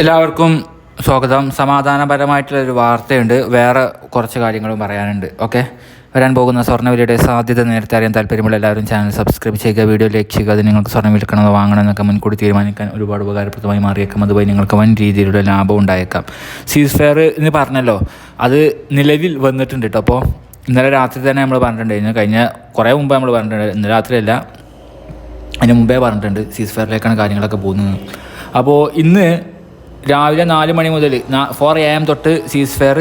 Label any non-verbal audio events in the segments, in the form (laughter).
എല്ലാവർക്കും സ്വാഗതം. സമാധാനപരമായിട്ടുള്ള ഒരു വാർത്തയുണ്ട്. വേറെ കുറച്ച് കാര്യങ്ങളും പറയാനുണ്ട്. ഓക്കെ? വരാൻ പോകുന്ന സ്വർണവിലയുടെ സാധ്യത നേരത്തെ അറിയാൻ താല്പര്യമുള്ള എല്ലാവരും ചാനൽ സബ്സ്ക്രൈബ് ചെയ്യുക വീഡിയോ ലൈക്ക് ചെയ്യുക അത് നിങ്ങൾക്ക് സ്വർണം വിൽക്കണമെന്നോ വാങ്ങണം എന്നൊക്കെ മുൻകൂട്ടി തീരുമാനിക്കാൻ ഒരുപാട് ഉപകാരപ്രദമായി മാറിയേക്കാം. അതുപോലെ നിങ്ങൾക്ക് വൻ രീതിയിലുള്ള ലാഭം ഉണ്ടായേക്കാം. സീസ് ഫെയർ എന്ന് പറഞ്ഞല്ലോ അത് നിലവിൽ വന്നിട്ടുണ്ട് കേട്ടോ അപ്പോൾ ഇന്നലെ രാത്രി തന്നെ നമ്മൾ പറഞ്ഞിട്ടുണ്ടായിരുന്നു. കഴിഞ്ഞ കുറേ മുമ്പ് നമ്മൾ പറഞ്ഞിട്ടുണ്ട്. ഇന്നലെ രാത്രിയല്ല അതിന് മുമ്പേ പറഞ്ഞിട്ടുണ്ട് സീസ് ഫെയറിലേക്കാണ് കാര്യങ്ങളൊക്കെ പോകുന്നത്. അപ്പോൾ ഇന്ന് രാവിലെ നാല് മണി മുതൽ ഫോർ എ എം തൊട്ട് സീസ് ഫെയർ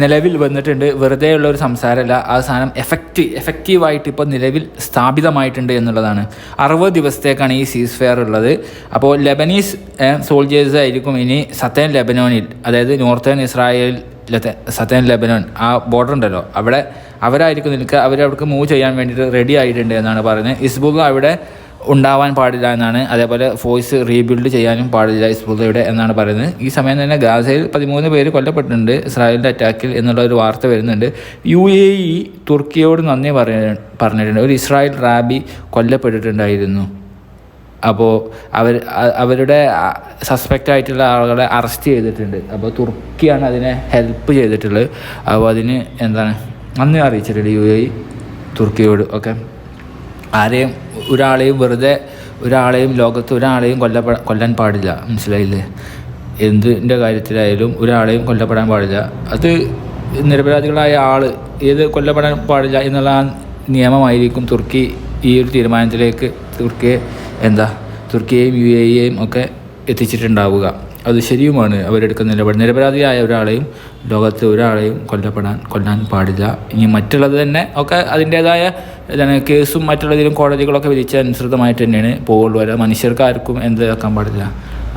നിലവിൽ വന്നിട്ടുണ്ട്. വെറുതെ ഉള്ള ഒരു സംസാരമല്ല. ആ സാധനം എഫക്റ്റ് എഫക്റ്റീവായിട്ട് ഇപ്പോൾ നിലവിൽ സ്ഥാപിതമായിട്ടുണ്ട് എന്നുള്ളതാണ്. അറുപത് ദിവസത്തേക്കാണ് ഈ സീസ് ഫെയർ ഉള്ളത്. അപ്പോൾ ലെബനീസ് സോൾജേഴ്സ് ആയിരിക്കും ഇനി സത്തേൻ ലെബനോനിൽ അതായത് നോർത്തേൺ ഇസ്രായേൽ സത്തേൻ ലെബനോൻ ആ ബോർഡർ ഉണ്ടല്ലോ. അവിടെ അവരായിരിക്കും നിൽക്കുക. അവരവിടേക്ക് മൂവ് ചെയ്യാൻ വേണ്ടിയിട്ട് റെഡി ആയിട്ടുണ്ട് എന്നാണ് പറയുന്നത്. ഇസ്ബുള്ള അവിടെ ഉണ്ടാവാൻ പാടില്ല എന്നാണ്. അതേപോലെ ഫോഴ്സ് റീബിൽഡ് ചെയ്യാനും പാടില്ല ഇസ്ബുള്ളയുടെ എന്നാണ് പറയുന്നത്. ഈ സമയം തന്നെ ഗാസയിൽ പതിമൂന്ന് പേര് കൊല്ലപ്പെട്ടിട്ടുണ്ട് ഇസ്രായേലിന്റെ അറ്റാക്കിൽ എന്നുള്ള ഒരു വാർത്ത വരുന്നുണ്ട്. യു എ ഇ തുർക്കിയോട് നന്ദി പറഞ്ഞിട്ടുണ്ട്. ഒരു ഇസ്രായേൽ റാബി കൊല്ലപ്പെട്ടിട്ടുണ്ടായിരുന്നു. അപ്പോൾ അവർ അവരുടെ സസ്പെക്റ്റ് ആയിട്ടുള്ള ആളുകളെ അറസ്റ്റ് ചെയ്തിട്ടുണ്ട്. അപ്പോൾ തുർക്കിയാണ് അതിനെ ഹെൽപ്പ് ചെയ്തിട്ടുള്ളത്. അപ്പോൾ അതിന് എന്താണ്? നന്ദി അറിയിച്ചിട്ടുണ്ട് യു എ ഇ തുർക്കിയോട്. ഓക്കെ ആരെയും ഒരാളെയും വെറുതെ ഒരാളെയും ലോകത്ത് ഒരാളെയും കൊല്ലപ്പെടാൻ കൊല്ലാൻ പാടില്ല. മനസ്സിലായില്ലേ? എന്തിന്റെ കാര്യത്തിലായാലും ഒരാളെയും കൊല്ലപ്പെടാൻ പാടില്ല. അത് നിരപരാധികളായ ആൾ ഏത് കൊല്ലപ്പെടാൻ പാടില്ല എന്നുള്ള നിയമമായിരിക്കും തുർക്കി ഈ ഒരു തീരുമാനത്തിലേക്ക് തുർക്കിയെ എന്താ തുർക്കിയെയും യു എയെയും ഒക്കെ എത്തിച്ചിട്ടുണ്ടാവുക. അത് ശരിയുമാണ്. അവരെടുക്കുന്ന നിലപാട്. നിരപരാധിയായ ഒരാളെയും ലോകത്ത് ഒരാളെയും കൊല്ലപ്പെടാൻ കൊല്ലാൻ പാടില്ല. ഇനി മറ്റുള്ളത് തന്നെ ഒക്കെ അതിന്റേതായ എന്താണ് കേസും മറ്റുള്ളതിലും കോടതികളൊക്കെ വിധിച്ച അനുസൃതമായിട്ട് തന്നെയാണ് പോവുള്ളൂ. അല്ല മനുഷ്യർക്ക് ആർക്കും എന്ത് ആക്കാൻ പാടില്ല.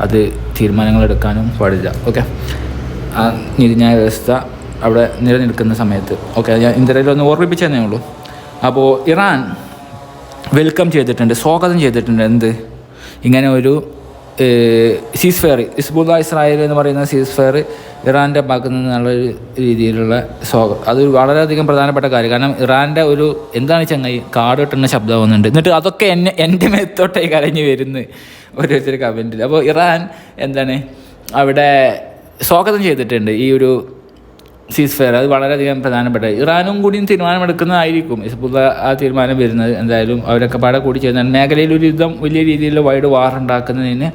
അത് തീരുമാനങ്ങൾ എടുക്കാനും പാടില്ല. ഓക്കെ ആ നീതിന്യായ വ്യവസ്ഥ അവിടെ നിലനിൽക്കുന്ന സമയത്ത്. ഓക്കെ ഞാൻ ഇന്ത്യയിൽ ഒന്ന് ഓർമ്മിപ്പിച്ചതന്നേ ഉള്ളൂ. അപ്പോൾ ഇറാൻ വെൽക്കം ചെയ്തിട്ടുണ്ട് സ്വാഗതം ചെയ്തിട്ടുണ്ട്. എന്ത്? ഇങ്ങനെ ഒരു സീസ് ഫെയർ ഇസ്ബുല്ല ഇസ്രായേൽ എന്ന് പറയുന്ന സീസ് ഫെയർ ഇറാന്റെ ഭാഗത്തു നിന്നുള്ളൊരു രീതിയിലുള്ള സ്വാഗതം അത് വളരെയധികം പ്രധാനപ്പെട്ട കാര്യം. കാരണം ഇറാന്റെ ഒരു എന്താണ് ചങ്ങായി? കാട് കിട്ടുന്ന ശബ്ദം വന്നിട്ടുണ്ട്. എന്നിട്ട് അതൊക്കെ എന്നെ എന്റെ മേത്തോട്ടേ കരഞ്ഞു വരുന്നു ഓരോരുത്തർ കമന്റിൽ അപ്പോൾ ഇറാൻ എന്താണ്? അവിടെ സ്വാഗതം ചെയ്തിട്ടുണ്ട് ഈ ഒരു സീസ് ഫെയർ അത് വളരെയധികം പ്രധാനപ്പെട്ട ഇറാനും കൂടിയും തീരുമാനമെടുക്കുന്നതായിരിക്കും. ഇസ്ബുള്ള ആ തീരുമാനം വരുന്നത്. എന്തായാലും അവരൊക്കെ പാടെ കൂടി ചെയ്യുന്ന മേഖലയിൽ ഒരു യുദ്ധം വലിയ രീതിയിലുള്ള വൈഡ് വാർ ഉണ്ടാക്കുന്നതിന്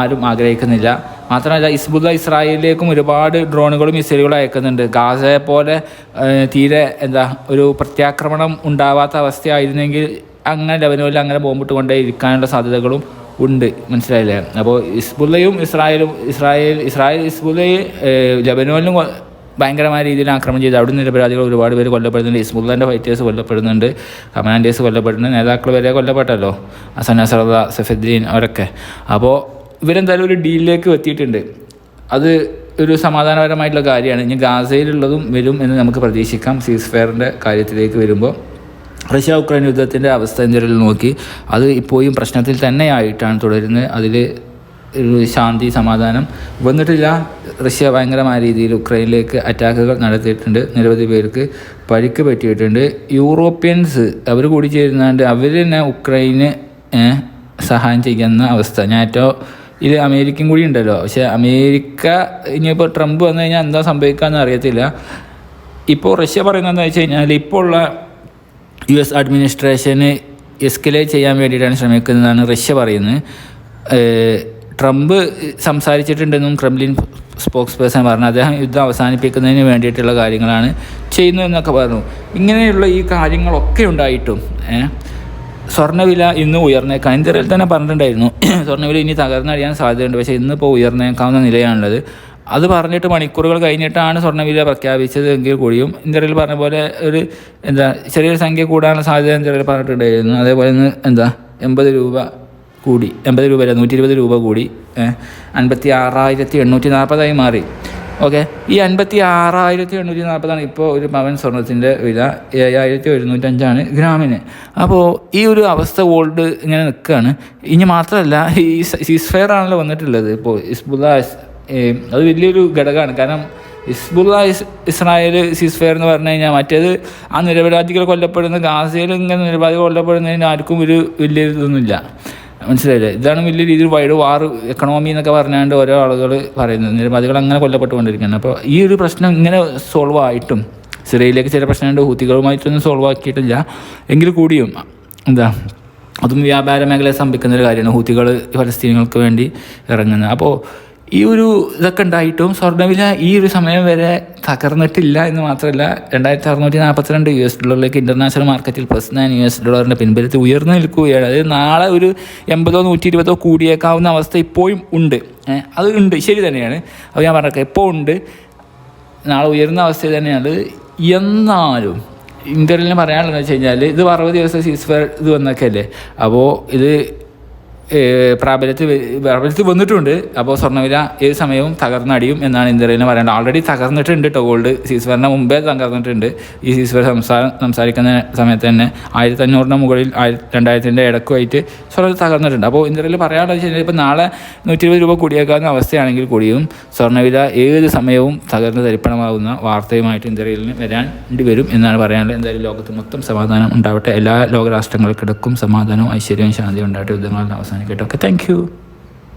ആരും ആഗ്രഹിക്കുന്നില്ല. മാത്രമല്ല ഇസ്ബുല്ല ഇസ്രായേലിലേക്കും ഒരുപാട് ഡ്രോണുകളും മിസൈലുകളും അയക്കുന്നുണ്ട്. ഗാസയെ പോലെ തീരെ എന്താ ഒരു പ്രത്യാക്രമണം ഉണ്ടാവാത്ത അവസ്ഥയായിരുന്നെങ്കിൽ അങ്ങനെ ലെവനുകളിൽ അങ്ങനെ ബോംബിട്ട് കൊണ്ടേ ഇരിക്കാനുള്ള സാധ്യതകളും ഉണ്ട്. മനസ്സിലായില്ലേ? അപ്പോൾ ഇസ്ബുല്ലയും ഇസ്രായേലും ഇസ്രായേൽ ഇസ്രായേൽ ഇസ്ബുള്ളയും ഏഹ്, ലബനോനിലും ഭയങ്കരമായ രീതിയിൽ ആക്രമണം ചെയ്ത്. അവിടെ നിരപരാധികൾ ഒരുപാട് പേര് കൊല്ലപ്പെടുന്നുണ്ട്. ഇസ്മുല്ലാന്റെ ഫൈറ്റേഴ്സ് കൊല്ലപ്പെടുന്നുണ്ട്. കമാൻഡേഴ്സ് കൊല്ലപ്പെടുന്നുണ്ട്. നേതാക്കൾ വരെ കൊല്ലപ്പെട്ടല്ലോ. അസന സറദ സഫദ്ദീൻ അവരൊക്കെ. അപ്പോൾ ഇവരെന്തായാലും ഒരു ഡീലിലേക്ക് എത്തിയിട്ടുണ്ട്. അത് ഒരു സമാധാനപരമായിട്ടുള്ള കാര്യമാണ്. ഇനി ഗാസയിലുള്ളതും വരും എന്ന് നമുക്ക് പ്രതീക്ഷിക്കാം. സീസ് ഫെയറിന്റെ കാര്യത്തിലേക്ക് വരുമ്പോൾ റഷ്യ ഉക്രൈൻ യുദ്ധത്തിന്റെ അവസ്ഥ എന്തെങ്കിലും നോക്കി അത് ഇപ്പോഴും പ്രശ്നത്തിൽ തന്നെയായിട്ടാണ് തുടരുന്നത്. അതിൽ ശാന്തി സമാധാനം. വന്നിട്ടില്ല. റഷ്യ ഭയങ്കരമായ രീതിയിൽ ഉക്രൈനിലേക്ക് അറ്റാക്കുകൾ നടത്തിയിട്ടുണ്ട്. നിരവധി പേർക്ക് പരിക്ക് പറ്റിയിട്ടുണ്ട്. യൂറോപ്യൻസ് അവർ കൂടി ചേരുന്നാണ്ട് അവർ തന്നെ ഉക്രൈന് സഹായം ചെയ്യുന്ന അവസ്ഥ. നാറ്റോ ഇത് അമേരിക്കയും കൂടി ഉണ്ടല്ലോ. പക്ഷേ അമേരിക്ക ഇനിയിപ്പോൾ ട്രംപ് വന്നു കഴിഞ്ഞാൽ എന്താ സംഭവിക്കാമെന്ന് അറിയത്തില്ല. ഇപ്പോൾ റഷ്യ പറയുന്നതെന്ന് വെച്ച് കഴിഞ്ഞാൽ ഇപ്പോൾ ഉള്ള യു എസ് അഡ്മിനിസ്ട്രേഷന് എസ്കലേറ്റ് ചെയ്യാൻ വേണ്ടിയിട്ടാണ് ശ്രമിക്കുന്നതെന്നാണ് റഷ്യ പറയുന്നത്. ട്രംപ് സംസാരിച്ചിട്ടുണ്ടെന്നും ക്രെംലിൻ സ്പോക്സ് പേഴ്സൺ പറഞ്ഞു. അദ്ദേഹം യുദ്ധം അവസാനിപ്പിക്കുന്നതിന് വേണ്ടിയിട്ടുള്ള കാര്യങ്ങളാണ് ചെയ്യുന്നതെന്നൊക്കെ പറഞ്ഞു. ഇങ്ങനെയുള്ള ഈ കാര്യങ്ങളൊക്കെ ഉണ്ടായിട്ടും സ്വർണവില ഇന്ന് ഉയർന്നേക്കാം. ഇന്ത്യയിൽ തന്നെ പറഞ്ഞിട്ടുണ്ടായിരുന്നു (clears throat) സ്വർണവില ഇനി തകർന്നടിയാൻ സാധ്യതയുണ്ട്. പക്ഷേ ഇന്നിപ്പോൾ ഉയർന്നേക്കാവുന്ന നിലയാണുള്ളത്. അത് പറഞ്ഞിട്ട് മണിക്കൂറുകൾ കഴിഞ്ഞിട്ടാണ് സ്വർണവില പ്രഖ്യാപിച്ചത് എങ്കിൽ കൂടിയും ഇന്ത്യയിൽ പറഞ്ഞ പോലെ ഒരു എന്താ ചെറിയൊരു സംഖ്യ കൂടാനുള്ള സാധ്യത ഇന്ത്യയിൽ പറഞ്ഞിട്ടുണ്ടായിരുന്നു. അതേപോലെ ഇന്ന് എന്താ എൺപത് രൂപ കൂടി എൺപത് രൂപ അല്ല നൂറ്റി ഇരുപത് രൂപ കൂടി അൻപത്തി ആറായിരത്തി എണ്ണൂറ്റി നാൽപ്പതായി മാറി. ഓക്കെ? ഈ അൻപത്തി ആറായിരത്തി എണ്ണൂറ്റി നാൽപ്പതാണ് ഇപ്പോൾ ഒരു പവൻ സ്വർണത്തിന്റെ വില ഏഴായിരത്തി ഒരുന്നൂറ്റഞ്ചാണ് ഗ്രാമിന്. അപ്പോൾ ഈ ഒരു അവസ്ഥ ഗോൾഡ് ഇങ്ങനെ നിൽക്കുകയാണ്. ഇനി മാത്രമല്ല ഈ സീസ് ഫയർ ആണല്ലോ വന്നിട്ടുള്ളത്. ഇപ്പോൾ ഇസ്ബുല്ല അത് വലിയൊരു ഘടകമാണ്. കാരണം ഇസ്ബുല്ല ഇസ് ഇസ്രായേൽ സീസ് ഫെയർ എന്ന് പറഞ്ഞു കഴിഞ്ഞാൽ മറ്റേത് ആ നിരപരാധികൾ കൊല്ലപ്പെടുന്ന ഗാസയിൽ ഇങ്ങനെ നിരപരാധികൾ കൊല്ലപ്പെടുന്നതിന് ആർക്കും ഒരു വലിയ ഇതൊന്നുമില്ല. മനസ്സിലായില്ലേ? ഇതാണ് വലിയ രീതിയിൽ വൈഡ് വാർ എക്കണോമി എന്നൊക്കെ പറഞ്ഞാണ്ട് ഓരോ ആളുകൾ പറയുന്നത്. നിരവധികൾ അങ്ങനെ കൊല്ലപ്പെട്ടുകൊണ്ടിരിക്കുന്നത് അപ്പോൾ ഈ ഒരു പ്രശ്നം ഇങ്ങനെ സോൾവ് ആയിട്ടും സിറിയയിലേക്ക് ചില പ്രശ്നമുണ്ട് ഹൂത്തികളുമായിട്ടൊന്നും സോൾവ് ആക്കിയിട്ടില്ല. എങ്കിൽ കൂടിയും എന്താ അതും വ്യാപാര മേഖലയെ സംഭവിക്കുന്ന ഒരു കാര്യമാണ് ഹൂത്തികൾ ഫലസ്തീനികൾക്ക് വേണ്ടി ഇറങ്ങുന്നത്. അപ്പോൾ ഈ ഒരു ഇതൊക്കെ ഉണ്ടായിട്ടും സ്വർണവില ഈ ഒരു സമയം വരെ തകർന്നിട്ടില്ല എന്ന് മാത്രമല്ല രണ്ടായിരത്തി അറുന്നൂറ്റി നാൽപ്പത്തിരണ്ട് യു എസ് ഡോളറിലേക്ക് ഇന്റർനാഷണൽ മാർക്കറ്റിൽ പ്ലസ് നയൻ യു എസ് ഡോളറിന്റെ പിൻബലത്തിൽ ഉയർന്നു നിൽക്കുകയാണ്. അതായത് നാളെ ഒരു എൺപതോ നൂറ്റി ഇരുപതോ കൂടിയേക്കാവുന്ന അവസ്ഥ ഇപ്പോഴും ഉണ്ട്. അത് ഉണ്ട് ശരി തന്നെയാണ്. അപ്പോൾ ഞാൻ പറഞ്ഞേക്കാം ഇപ്പോൾ ഉണ്ട്. നാളെ ഉയർന്ന അവസ്ഥ തന്നെയാണ്. എന്നാലും ഇന്ത്യയിൽ പറയാനുള്ളതെന്ന് വെച്ച് കഴിഞ്ഞാൽ ഇത് അറുപത് ദിവസം സീസ്ഫയർ ഇത് വന്നൊക്കെ അല്ലേ? അപ്പോൾ ഇത് പ്രാബല്യത്തിൽ പ്രാബല്യത്തിൽ വന്നിട്ടുണ്ട്. അപ്പോൾ സ്വർണവില ഏത് സമയവും തകർന്നടിയും എന്നാണ് ഇന്ത്യയിൽ പറയേണ്ടത്. ഓൾറെഡി തകർന്നിട്ടുണ്ട് കേട്ടോ ഗോൾഡ് സീസ്ഫയറിന് മുമ്പേ തകർന്നിട്ടുണ്ട്. ഈ സീസ്ഫയർ സംസാരം സംസാരിക്കുന്ന സമയത്ത് തന്നെ ആയിരത്തി അഞ്ഞൂറിന് മുകളിൽ രണ്ടായിരത്തിന്റെ ഇടക്കുമായിട്ട് സ്വർണം തകർന്നിട്ടുണ്ട്. അപ്പോൾ ഇന്ത്യയിൽ പറയാനുള്ളത് വെച്ച് കഴിഞ്ഞാൽ ഇപ്പോൾ നാളെ നൂറ്റി ഇരുപത് രൂപ കൂടിയേക്കാവുന്ന അവസ്ഥയാണെങ്കിൽ കൂടിയും സ്വർണവില ഏത് സമയവും തകർന്ന് തരിപ്പണമാകുന്ന വാർത്തയുമായിട്ട് ഇന്ത്യയിൽ വരാണ്ടി വരും എന്നാണ് പറയാനുള്ളത്. എന്തായാലും ലോകത്ത് മൊത്തം സമാധാനം ഉണ്ടാവട്ടെ. എല്ലാ ലോകരാഷ്ട്രങ്ങൾക്കിടക്കും സമാധാനവും ഐശ്വര്യവും ശാന്തിയും ഉണ്ടാവട്ടെ. യുദ്ധങ്ങളിൽ ಚೆನ್ನಾಗಿಟ್ಟು ಓಕೆ ಥ್ಯಾಂಕ್ ಯು